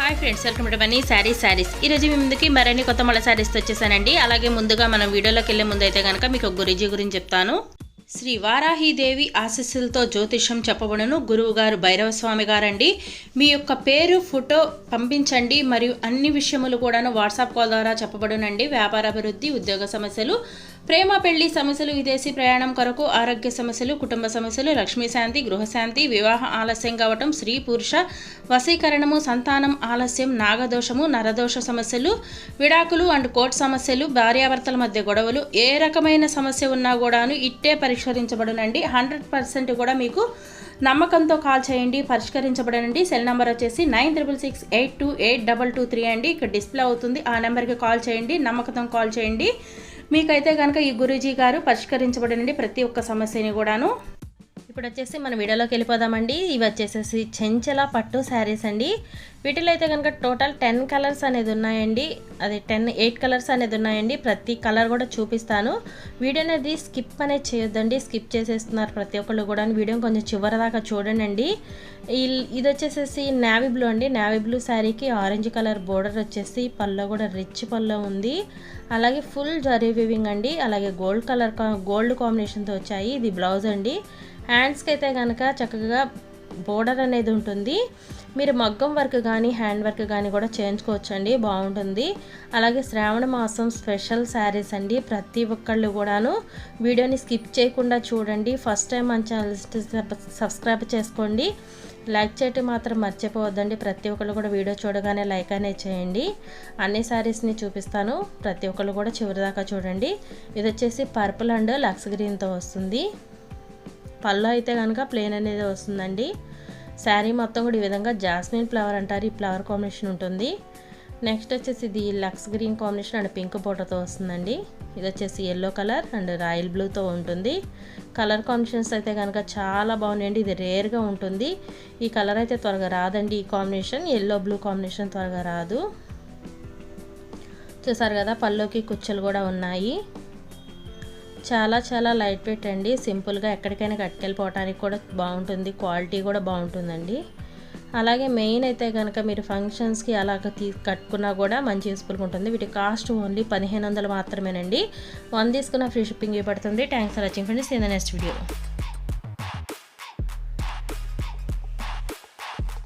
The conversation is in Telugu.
Hi friends welcome to Mani saris saris ఈరోజు మీ ముందుకి మరిన్ని కొత్త మళ్ళీ శారీస్ వచ్చేసానండి. అలాగే ముందుగా మనం వీడియోలోకి వెళ్ళే ముందు అయితే కనుక మీకు ఒక గురుజీ గురించి చెప్తాను. శ్రీ వారాహిదేవి ఆశీస్సులతో జ్యోతిషం చెప్పబడును గురువు గారు భైరవ స్వామి గారండి. మీ యొక్క పేరు ఫోటో పంపించండి. మరియు అన్ని విషయములు కూడాను వాట్సాప్ కాల్ ద్వారా చెప్పబడునండి. వ్యాపార అభివృద్ధి ఉద్యోగ సమస్యలు ప్రేమ పెళ్ళి సమస్యలు విదేశీ ప్రయాణం కొరకు ఆరోగ్య సమస్యలు కుటుంబ సమస్యలు లక్ష్మీశాంతి గృహశాంతి వివాహ ఆలస్యం కావటం స్త్రీ పురుష వశీకరణము సంతానం ఆలస్యం నాగదోషము నరదోష సమస్యలు విడాకులు అండ్ కోర్టు సమస్యలు భార్యాభర్తల మధ్య గొడవలు ఏ రకమైన సమస్య ఉన్నా కూడాను ఇట్టే పరిష్కరించబడునండి. హండ్రెడ్ పర్సెంట్ కూడా మీకు నమ్మకంతో కాల్ చేయండి పరిష్కరించబడనండి. సెల్ నెంబర్ వచ్చేసి nine triple six eight two eight double two three అండి. ఇక్కడ డిస్ప్లే అవుతుంది. ఆ నెంబర్కి కాల్ చేయండి నమ్మకంతో కాల్ చేయండి. మీకైతే కనుక ఈ గురూజీ గారు పరిష్కరించబడినండి ప్రతి ఒక్క సమస్యని కూడాను. ఇప్పుడు వచ్చేసి మనం వీడియోలోకి వెళ్ళిపోదామండి. ఇవి వచ్చేసేసి చెంచల పట్టు శారీస్ అండి. వీటిలో అయితే కనుక టోటల్ టెన్ కలర్స్ అనేది ఉన్నాయండి. అది టెన్ ఎయిట్ కలర్స్ అనేది ఉన్నాయండి. ప్రతి కలర్ కూడా చూపిస్తాను. వీడియో అనేది స్కిప్ అనేది చేయొద్దండి. స్కిప్ చేసేస్తున్నారు ప్రతి ఒక్కళ్ళు కూడా. వీడియో కొంచెం చివరి దాకా చూడండి ఇది వచ్చేసేసి నావీ బ్లూ అండి. నావీ బ్లూ శారీకి ఆరెంజ్ కలర్ బోర్డర్ వచ్చేసి పల్లో కూడా రిచ్ పల్లో ఉంది. అలాగే ఫుల్ జరీ వివింగ్ అండి. అలాగే గోల్డ్ కలర్ గోల్డ్ కాంబినేషన్తో వచ్చాయి. ఇది బ్లౌజ్ అండి. హ్యాండ్స్కి అయితే కనుక చక్కగా బోర్డర్ అనేది ఉంటుంది. మీరు మగ్గం వర్క్ కానీ హ్యాండ్ వర్క్ కానీ కూడా చేయించుకోవచ్చండి. బాగుంటుంది. అలాగే శ్రావణ మాసం స్పెషల్ శారీస్ అండి. ప్రతి ఒక్కళ్ళు కూడాను వీడియోని స్కిప్ చేయకుండా చూడండి. ఫస్ట్ టైం మన ఛానల్ సబ్స్క్రైబ్ చేసుకోండి. లైక్ చేయటం మాత్రం మర్చిపోవద్దండి. ప్రతి ఒక్కళ్ళు కూడా వీడియో చూడగానే లైక్ అనే చేయండి. అన్ని శారీస్ని చూపిస్తాను. ప్రతి ఒక్కళ్ళు కూడా చివరిదాకా చూడండి. ఇది వచ్చేసి పర్పుల్ అండ్ లక్స్ గ్రీన్తో వస్తుంది. పళ్ళు అయితే కనుక ప్లేన్ అనేది వస్తుందండి. శారీ మొత్తం కూడా ఈ విధంగా జాస్మిన్ ఫ్లవర్ అంటారు. ఈ ఫ్లవర్ కాంబినేషన్ ఉంటుంది. నెక్స్ట్ వచ్చేసి ఇది లక్స్ గ్రీన్ కాంబినేషన్ అండ్ పింక్ బోటతో వస్తుందండి. ఇది వచ్చేసి ఎల్లో కలర్ అండ్ రాయల్ బ్లూతో ఉంటుంది. కలర్ కాంబినేషన్స్ అయితే కనుక చాలా బాగున్నాయండి. ఇది రేర్గా ఉంటుంది. ఈ కలర్ అయితే త్వరగా రాదండి ఈ కాంబినేషన్ ఎల్లో బ్లూ కాంబినేషన్ త్వరగా రాదు. చూసారు కదా? పళ్ళుకి కుచ్చలు కూడా ఉన్నాయి. చాలా చాలా లైట్ వెయిట్ అండి. సింపుల్గా ఎక్కడికైనా కట్టుకెళ్ళిపోవటానికి కూడా బాగుంటుంది. క్వాలిటీ కూడా బాగుంటుందండి. అలాగే మెయిన్ అయితే కనుక మీరు ఫంక్షన్స్కి అలాగ తీ కట్టుకున్నా కూడా మంచి యూస్ఫుల్గా ఉంటుంది. వీటి కాస్ట్ ఓన్లీ పదిహేను వందలు మాత్రమేనండి. వన్ తీసుకున్న ఫ్రీ షిప్పింగ్ ఇవ్వబడుతుంది thanks for watching friends. In the next video